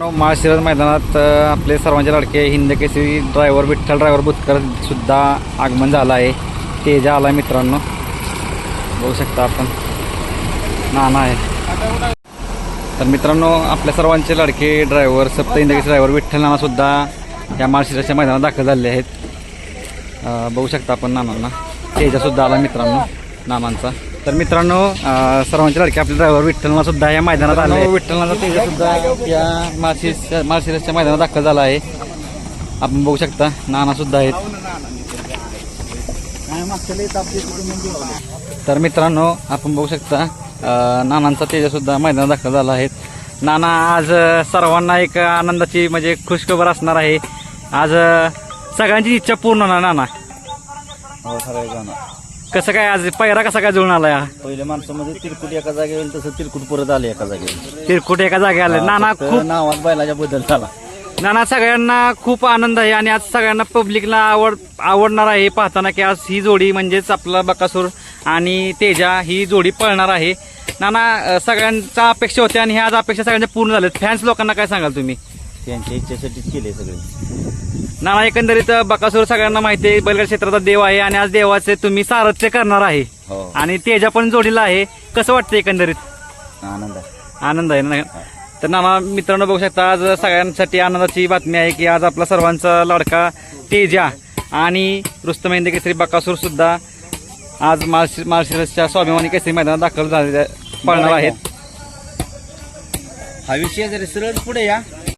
महाशिरज मैदानात आपले सर्वांचे लाडके हिंद केसरी ड्रायव्हर विठ्ठल ड्रायव्हर बुतकर सुद्धा आगमन झालं आहे. तेजा आला मित्रांनो. बघू शकता आपण. नाना आहे. तर मित्रांनो आपल्या सर्वांचे लाडके ड्रायव्हर सप्त हिंद केसरी ड्रायव्हर विठ्ठल नाना सुद्धा या महाशिरजच्या मैदानात दाखल झाले आहेत. बघू शकता आपण नानांना. तेजा सुद्धा आला मित्रांनो नानांचा. तर मित्रांनो अ, सर्वांचे लाडके आपले ड्रायव्हर विठ्ठलना सुद्धा या मैदानात आले. विठ्ठलनाचा तेजा सुद्धा या माळशिरस माळशिरसच्या मैदानात दाखल झाला आहे. आपण बघू शकता नाना सुद्धा आहेत. तर मित्रांनो आपण बघू शकता नानांचा तेजा सुद्धा मैदानात दाखल झाला आहे. नाना आज सर्वांना एक आनंदाची म्हणजे खुशखबर असणार आहे. आज सगळ्यांची इच्छा पूर्ण होणार नाना. हो कसं काय आज पहिरा कसा काय जुळून आला पहिल्या माणसामध्ये तिरकुट एका जागेवर तसं तिरकुट परत आले एका जागेवर. तिरकुट एका जागे आले. नाना खूप नावात बैलाच्या बदल झाला. नाना सगळ्यांना खूप आनंद आहे आणि आज सगळ्यांना पब्लिकला आवड आवडणार आहे. पाहताना की आज ही जोडी म्हणजेच आपला बकासूर आणि तेजा ही जोडी पळणार आहे. नाना सगळ्यांच्या अपेक्षा होत्या आणि ह्या आज अपेक्षा सगळ्यांच्या पूर्ण झाल्यात. फॅन्स लोकांना काय सांगाल तुम्ही? त्यांच्या इच्छेसाठीच केले सगळे. नाना एकंदरीत बकासूर सगळ्यांना माहिती आहे बैलगाडी क्षेत्राचा देव आहे आणि आज देवाचे तुम्ही सारथ्य करणार आहे. हो. आणि तेजा पण जोडीला आहे. कसं वाटतं एकंदरीत? आनंद आहे. आनंद आहे ना? तर नाना मित्रांनो बघू शकता आज सगळ्यांसाठी आनंदाची बातमी आहे की आज आपला सर्वांचा लाडका तेजा आणि रुस्तम हिंद केसरी बकासूर सुद्धा आज माळशी माळशिरसच्या स्वाभिमानी केसरी मैदानात दाखल झाले पळणार आहेत. हा विषय जरी सरळ पुढे या